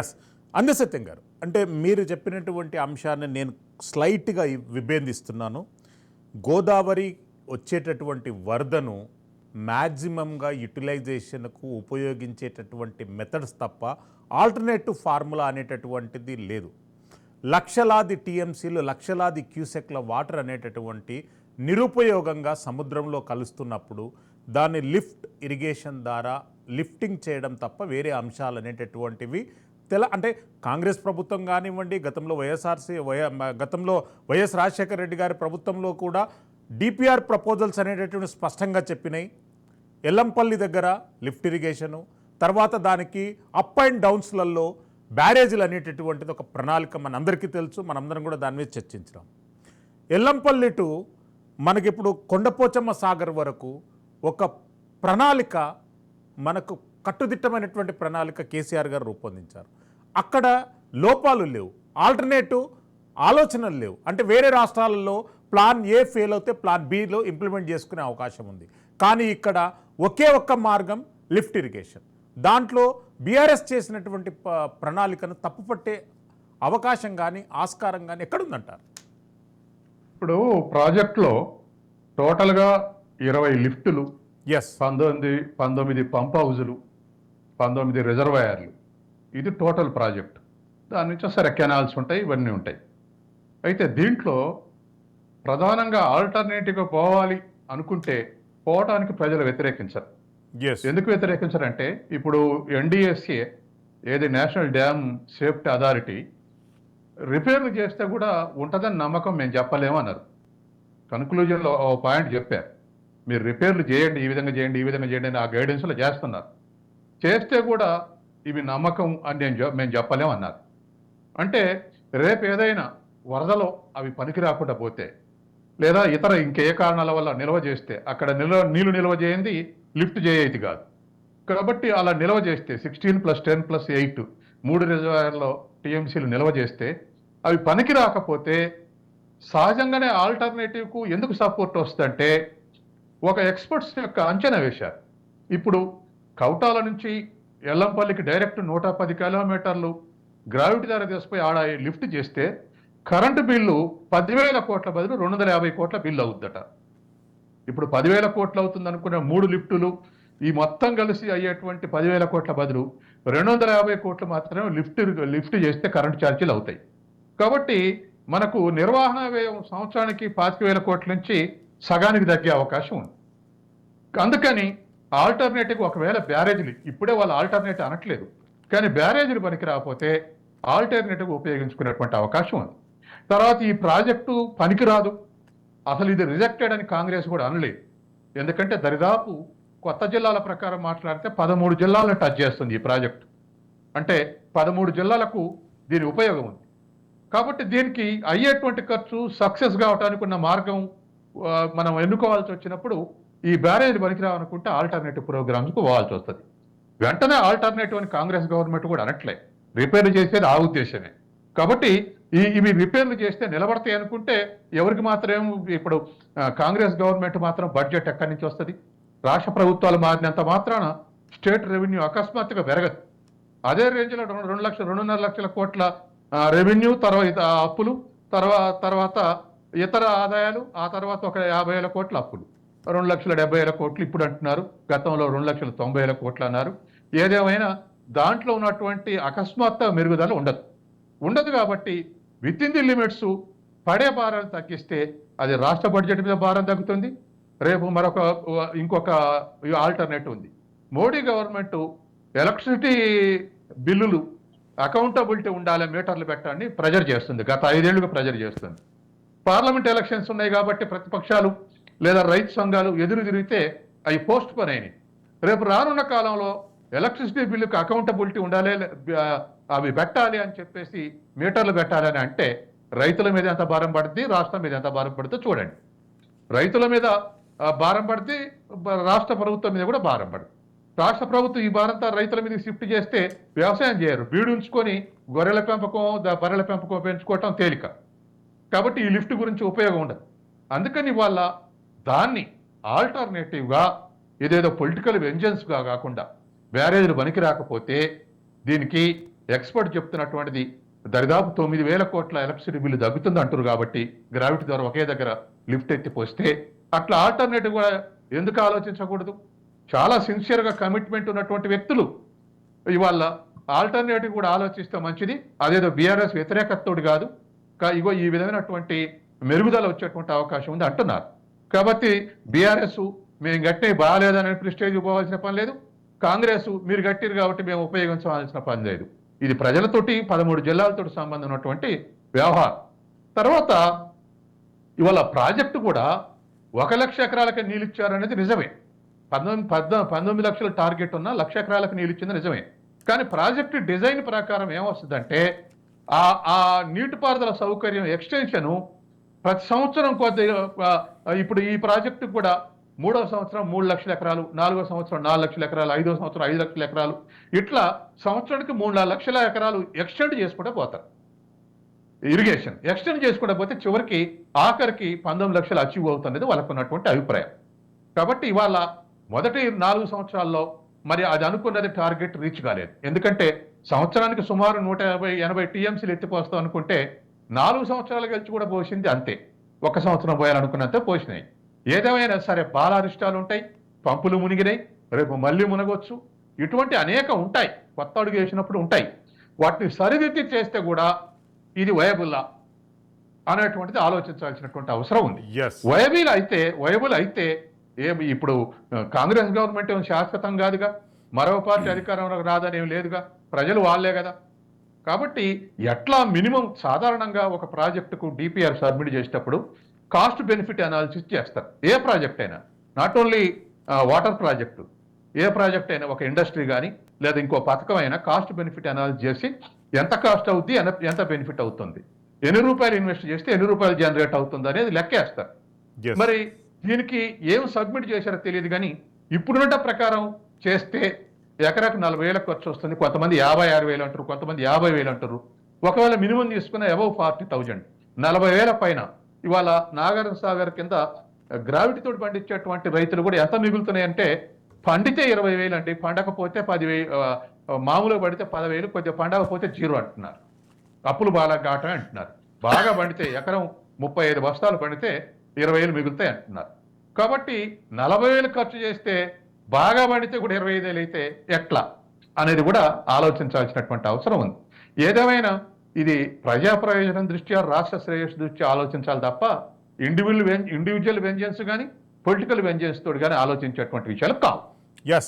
Yes అందసత్యం గారు అంటే మీరు చెప్పినటువంటి అంశాన్ని నేను స్లైట్గా విభేదిస్తున్నాను. గోదావరి వచ్చేటటువంటి వరదను మ్యాక్సిమంగా యూటిలైజేషన్కు ఉపయోగించేటటువంటి మెథడ్స్ తప్ప ఆల్టర్నేటివ్ ఫార్ములా అనేటటువంటిది లేదు. లక్షలాది టీఎంసీలు లక్షలాది క్యూసెక్ల వాటర్ అనేటటువంటి నిరుపయోగంగా సముద్రంలో కలుస్తున్నప్పుడు దాన్ని లిఫ్ట్ ఇరిగేషన్ ద్వారా లిఫ్టింగ్ చేయడం తప్ప వేరే అంశాలు అనేటటువంటివి తెల అంటే కాంగ్రెస్ ప్రభుత్వం కానివ్వండి గతంలో వైఎస్ఆర్సీ వై గతంలో వైఎస్ రాజశేఖర రెడ్డి గారి ప్రభుత్వంలో కూడా డిపిఆర్ ప్రపోజల్స్ అనేటటువంటి స్పష్టంగా చెప్పినాయి. ఎల్లంపల్లి దగ్గర లిఫ్ట్ ఇరిగేషను తర్వాత దానికి అప్ అండ్ డౌన్స్లలో బ్యారేజీలు అనేటటువంటిది ఒక ప్రణాళిక మనందరికీ తెలుసు మనందరం కూడా దాని మీద చర్చించినాం. ఎల్లంపల్లి టు మనకిప్పుడు కొండపోచమ్మ సాగర్ వరకు ఒక ప్రణాళిక మనకు కట్టుదిట్టమైనటువంటి ప్రణాళిక కేసీఆర్ గారు రూపొందించారు. అక్కడ లోపాలు లేవు. ఆల్టర్నేటివ్ ఆలోచనలు లేవు. అంటే వేరే రాష్ట్రాలలో ప్లాన్ ఏ ఫెయిల్ అవుతే ప్లాన్ బిలో ఇంప్లిమెంట్ చేసుకునే అవకాశం ఉంది. కానీ ఇక్కడ ఒకే ఒక్క మార్గం లిఫ్ట్ ఇరిగేషన్. దాంట్లో బీఆర్ఎస్ చేసినటువంటి ప్రణాళికను తప్పుపట్టే అవకాశం కానీ ఆస్కారం కానీ ఎక్కడుందంటారు? ఇప్పుడు ప్రాజెక్ట్లో టోటల్గా ఇరవై లిఫ్టులు ఎస్ పంతొమ్మిది పంతొమ్మిది పంప్ హౌజులు పంతొమ్మిది రిజర్వాయర్లు. ఇది టోటల్ ప్రాజెక్ట్. దాని నుంచి సరే కెనాల్స్ ఉంటాయి ఇవన్నీ ఉంటాయి. అయితే దీంట్లో ప్రధానంగా ఆల్టర్నేటివ్గా పోవాలి అనుకుంటే పోవటానికి ప్రజలు వ్యతిరేకించరు. ఎందుకు వ్యతిరేకించరంటే ఇప్పుడు ఎన్డిఎస్ఏ ఏది నేషనల్ డ్యామ్ సేఫ్టీ అథారిటీ రిపేర్లు చేస్తే కూడా ఉంటుందని నమ్మకం మేము చెప్పలేము అన్నారు. కన్క్లూజన్లో ఓ పాయింట్ చెప్పారు. మీరు రిపేర్లు చేయండి ఈ విధంగా చేయండి ఈ విధంగా చేయండి అని ఆ గైడెన్స్లో చేస్తున్నారు. చేస్తే కూడా ఇవి నమ్మకం అని నేను మేము చెప్పలేమన్నారు అంటే రేపు ఏదైనా వరదలో అవి పనికి రాకుండా పోతే లేదా ఇతర ఇంకే కారణాల వల్ల నిల్వ చేస్తే అక్కడ నిల్వ నీళ్ళు నిల్వ చేయండి లిఫ్ట్ చేయేది కాదు. కాబట్టి అలా నిల్వ చేస్తే sixteen plus ten plus eight మూడు రిజర్వాయర్లో టీఎంసీలు నిల్వ చేస్తే అవి పనికి రాకపోతే సహజంగానే ఆల్టర్నేటివ్కు ఎందుకు సపోర్ట్ వస్తుందంటే ఒక ఎక్స్పర్ట్స్ యొక్క అంచనా వేశారు. ఇప్పుడు కౌటాల నుంచి ఎల్లంపల్లికి డైరెక్ట్ నూట పది కిలోమీటర్లు గ్రావిటీ ధర తీసుకుపోయి ఆడ లిఫ్ట్ చేస్తే కరెంటు బిల్లు పదివేల కోట్ల బదులు రెండు వందల యాభై కోట్ల బిల్లు అవుద్దట. ఇప్పుడు పదివేల కోట్లు అవుతుంది అనుకునే మూడు లిఫ్టులు ఈ మొత్తం కలిసి అయ్యేటువంటి పదివేల కోట్ల బదులు రెండు వందల యాభై కోట్లు మాత్రమే లిఫ్ట్ లిఫ్ట్ చేస్తే కరెంటు ఛార్జీలు అవుతాయి. కాబట్టి మనకు నిర్వహణ వ్యయం సంవత్సరానికి పాతిక వేల కోట్ల నుంచి సగానికి తగ్గే అవకాశం ఉంది. అందుకని ఆల్టర్నేటివ్ ఒకవేళ బ్యారేజీలు ఇప్పుడే వాళ్ళు ఆల్టర్నేటివ్ అనట్లేదు. కానీ బ్యారేజీలు పనికి రాకపోతే ఆల్టర్నేటివ్ ఉపయోగించుకునేటువంటి అవకాశం ఉంది. తర్వాత ఈ ప్రాజెక్టు పనికిరాదు అసలు ఇది రిజెక్టెడ్ అని కాంగ్రెస్ కూడా అనలేదు. ఎందుకంటే దరిదాపు కొత్త జిల్లాల ప్రకారం మాట్లాడితే పదమూడు జిల్లాలను టచ్ చేస్తుంది ఈ ప్రాజెక్టు. అంటే పదమూడు జిల్లాలకు దీని ఉపయోగం ఉంది. కాబట్టి దీనికి అయ్యేటువంటి ఖర్చు సక్సెస్ కావటానికి ఉన్న మార్గం మనం ఎన్నుకోవాల్సి వచ్చినప్పుడు ఈ బ్యారేజ్ పనికిరావనుకుంటే ఆల్టర్నేటివ్ ప్రోగ్రామ్స్కు పోవాల్సి వస్తుంది. వెంటనే ఆల్టర్నేటివ్ అని కాంగ్రెస్ గవర్నమెంట్ కూడా అనట్లే. రిపేర్లు చేసేది ఆ ఉద్దేశమే. కాబట్టి ఈ ఇవి రిపేర్లు చేస్తే నిలబడతాయి అనుకుంటే ఎవరికి మాత్రం ఇప్పుడు కాంగ్రెస్ గవర్నమెంట్ మాత్రం బడ్జెట్ ఎక్కడి నుంచి వస్తుంది? రాష్ట్ర ప్రభుత్వాలు మారినంత మాత్రాన స్టేట్ రెవెన్యూ అకస్మాత్తుగా పెరగదు. అదే రేంజ్లో రెండు రెండు లక్షల రెండున్నర లక్షల కోట్ల రెవెన్యూ తర్వాత అప్పులు తర్వాత తర్వాత ఇతర ఆదాయాలు ఆ తర్వాత ఒక యాభై వేల కోట్ల అప్పులు. రెండు లక్షల డెబ్బై వేల కోట్లు ఇప్పుడు అంటున్నారు. గతంలో రెండు లక్షల తొంభై వేల కోట్లు అన్నారు. ఏదేమైనా దాంట్లో ఉన్నటువంటి అకస్మాత్తు మెరుగుదల ఉండదు. ఉండదు కాబట్టి విత్ ఇన్ ది లిమిట్స్ పడే భారాలు తగ్గిస్తే అది రాష్ట్ర బడ్జెట్ మీద భారం తగ్గుతుంది. రేపు మరొక ఇంకొక ఆల్టర్నేటివ్ ఉంది. మోడీ గవర్నమెంట్ ఎలక్ట్రిసిటీ బిల్లులు అకౌంటబిలిటీ ఉండాలి మీటర్లు పెట్టండి ప్రెజర్ చేస్తుంది. గత ఐదేళ్ళుగా ప్రెజర్ చేస్తుంది. పార్లమెంట్ ఎలక్షన్స్ ఉన్నాయి కాబట్టి ప్రతిపక్షాలు లేదా రైతు సంఘాలు ఎదురు తిరిగితే అవి పోస్ట్ పోన్ అయినాయి. రేపు రానున్న కాలంలో ఎలక్ట్రిసిటీ బిల్లుకి అకౌంటబిలిటీ ఉండాలి అవి పెట్టాలి అని చెప్పేసి మీటర్లు పెట్టాలి అని అంటే రైతుల మీద ఎంత భారం పడుతుంది రాష్ట్రం మీద ఎంత భారం పడుతుందో చూడండి. రైతుల మీద భారం పడితే రాష్ట్ర ప్రభుత్వం మీద కూడా భారం పడుతుంది రాష్ట్ర ప్రభుత్వం ఈ భారంతా రైతుల మీద షిఫ్ట్ చేస్తే వ్యవసాయం చేయరు. బీడు ఉంచుకొని గొర్రెల పెంపకం బర్రెల పెంపకం పెంచుకోవటం తేలిక. కాబట్టి ఈ లిఫ్ట్ గురించి ఉపయోగం ఉండదు. అందుకని వాళ్ళ దాన్ని ఆల్టర్నేటివ్గా ఏదేదో పొలిటికల్ వెంజెన్స్గా కాకుండా బ్యారేజ్లు పనికి రాకపోతే దీనికి ఎక్స్పర్ట్ చెప్తున్నటువంటిది దరిదాపు తొమ్మిది వేల కోట్ల ఎలక్ట్రిసిటీ బిల్లు తగ్గుతుంది అంటారు కాబట్టి గ్రావిటీ ద్వారా ఒకే దగ్గర లిఫ్ట్ ఎత్తిపోస్తే అట్లా ఆల్టర్నేటివ్ కూడా ఎందుకు ఆలోచించకూడదు? చాలా సిన్సియర్గా కమిట్మెంట్ ఉన్నటువంటి వ్యక్తులు ఇవాళ ఆల్టర్నేటివ్ కూడా ఆలోచిస్తే మంచిది అదేదో బీఆర్ఎస్ వ్యతిరేకతోడు కాదు. కా- ఇగో ఈ విధమైనటువంటి మెరుగుదల వచ్చేటువంటి అవకాశం ఉంది అంటున్నారు. కాబట్టి బీఆర్ఎస్ మేము గట్టి బాగాలేదని ప్రిస్టేజ్ పోవాల్సిన పని లేదు. కాంగ్రెస్ మీరు గట్టిరు కాబట్టి మేము ఉపయోగించవలసిన పని లేదు. ఇది ప్రజలతోటి పదమూడు జిల్లాలతోటి సంబంధం ఉన్నటువంటి వ్యవహారం. తర్వాత ఇవాళ ప్రాజెక్టు కూడా ఒక లక్ష ఎకరాలకి నీళ్ళు ఇచ్చారనేది నిజమే. పంతొమ్మిది పద్ద పంతొమ్మిది లక్షల టార్గెట్ ఉన్న లక్ష ఎకరాలకు నీళ్ళు ఇచ్చింది నిజమే. కానీ ప్రాజెక్టు డిజైన్ ప్రకారం ఏమొస్తుందంటే ఆ ఆ నీటిపారుదల సౌకర్యం ఎక్స్టెన్షను ప్రతి సంవత్సరం కొద్ది ఇప్పుడు ఈ ప్రాజెక్టు కూడా మూడవ సంవత్సరం మూడు లక్షల ఎకరాలు నాలుగో సంవత్సరం నాలుగు లక్షల ఎకరాలు ఐదో సంవత్సరం ఐదు లక్షల ఎకరాలు. ఇట్లా సంవత్సరానికి మూడు నాలుగు లక్షల ఎకరాలు ఎక్స్టెండ్ చేసుకుంటూ పోతారు. ఇరిగేషన్ ఎక్స్టెండ్ చేసుకుంటూ పోతే చివరికి ఆఖరికి పంతొమ్మిది లక్షలు అచీవ్ అవుతున్నది వాళ్ళకు ఉన్నటువంటి అభిప్రాయం. కాబట్టి ఇవాళ మొదటి నాలుగు సంవత్సరాల్లో మరి అది అనుకున్నది టార్గెట్ రీచ్ కాలేదు. ఎందుకంటే సంవత్సరానికి సుమారు నూట యాభై ఎనభై టీఎంసీలు ఎత్తిపోస్తాం అనుకుంటే నాలుగు సంవత్సరాలు గెలిచి కూడా పోసింది అంతే. ఒక సంవత్సరం పోయాలనుకున్నంత పోసినాయి ఏదేమైనా సరే బాలారిష్టాలు ఉంటాయి పంపులు మునిగినాయి రేపు మళ్ళీ మునగొచ్చు. ఇటువంటి అనేక ఉంటాయి కొత్త అడుగు వేసినప్పుడు ఉంటాయి. వాటిని సరిదిద్ది చేస్తే కూడా ఇది వయబుల్లా అనేటువంటిది ఆలోచించాల్సినటువంటి అవసరం ఉంది. వయబుల్ అయితే వయబుల్ అయితే ఏమి ఇప్పుడు కాంగ్రెస్ గవర్నమెంట్ ఏం శాశ్వతం కాదుగా? మరో పార్టీ అధికారంలోకి రాదని ఏం లేదుగా? ప్రజలు వాళ్ళే కదా. కాబట్టి ఎట్లా మినిమం సాధారణంగా ఒక ప్రాజెక్టుకు డిపిఆర్ సబ్మిట్ చేసేటప్పుడు కాస్ట్ బెనిఫిట్ అనాలిసిస్ చేస్తారు. ఏ ప్రాజెక్ట్ అయినా. Not only water project. A project అయినా ఒక ఇండస్ట్రీ కానీ లేదా ఇంకో పథకం అయినా కాస్ట్ బెనిఫిట్ అనాలిసిస్ చేసి ఎంత కాస్ట్ అవుద్ది ఎంత- బెనిఫిట్ అవుతుంది. ఎన్ని రూపాయలు ఇన్వెస్ట్ చేస్తే ఎన్ని రూపాయలు జనరేట్ అవుతుంది అనేది లెక్కేస్తారు. మరి దీనికి ఏం సబ్మిట్ చేశారో తెలియదు కానీ ఇప్పుడున్న ప్రకారం చేస్తే ఎకరాకు నలభై వేల ఖర్చు వస్తుంది. కొంతమంది యాభై ఆరు వేలు అంటారు కొంతమంది యాభై వేలు అంటారు. ఒకవేళ మినిమం తీసుకున్న అబౌవ్ ఫార్టీ థౌజండ్ నలభై వేల పైన. ఇవాళ నాగార్జున సాగర్ కింద గ్రావిటీ తోటి పండించేటువంటి రైతులు కూడా ఎంత మిగులుతున్నాయంటే పండితే ఇరవై వేలు అండి పండకపోతే పదివేలు మామూలుగా పడితే పదివేలు కొద్దిగా పండకపోతే జీరో అంటున్నారు. అప్పులు బాగా ఘాట అంటున్నారు. బాగా పండితే ఎకరం ముప్పై ఐదు బస్తాలు పండితే ఇరవై వేలు మిగులుతాయి అంటున్నారు. కాబట్టి నలభై వేలు ఖర్చు చేస్తే బాగా పండితే కూడా ఇరవై ఐదేళ్ళు అయితే ఎట్లా అనేది కూడా ఆలోచించాల్సినటువంటి అవసరం ఉంది. ఏదేమైనా ఇది ప్రజా ప్రయోజనం దృష్ట్యా రాష్ట్ర శ్రేయస్సు దృష్ట్యా ఆలోచించాలి తప్ప ఇండివిజువల్ ఇండివిజువల్ వెంజన్స్ కానీ పొలిటికల్ వెంజన్స్ తోడు కానీ ఆలోచించేటువంటి విషయాలు కావు. ఎస్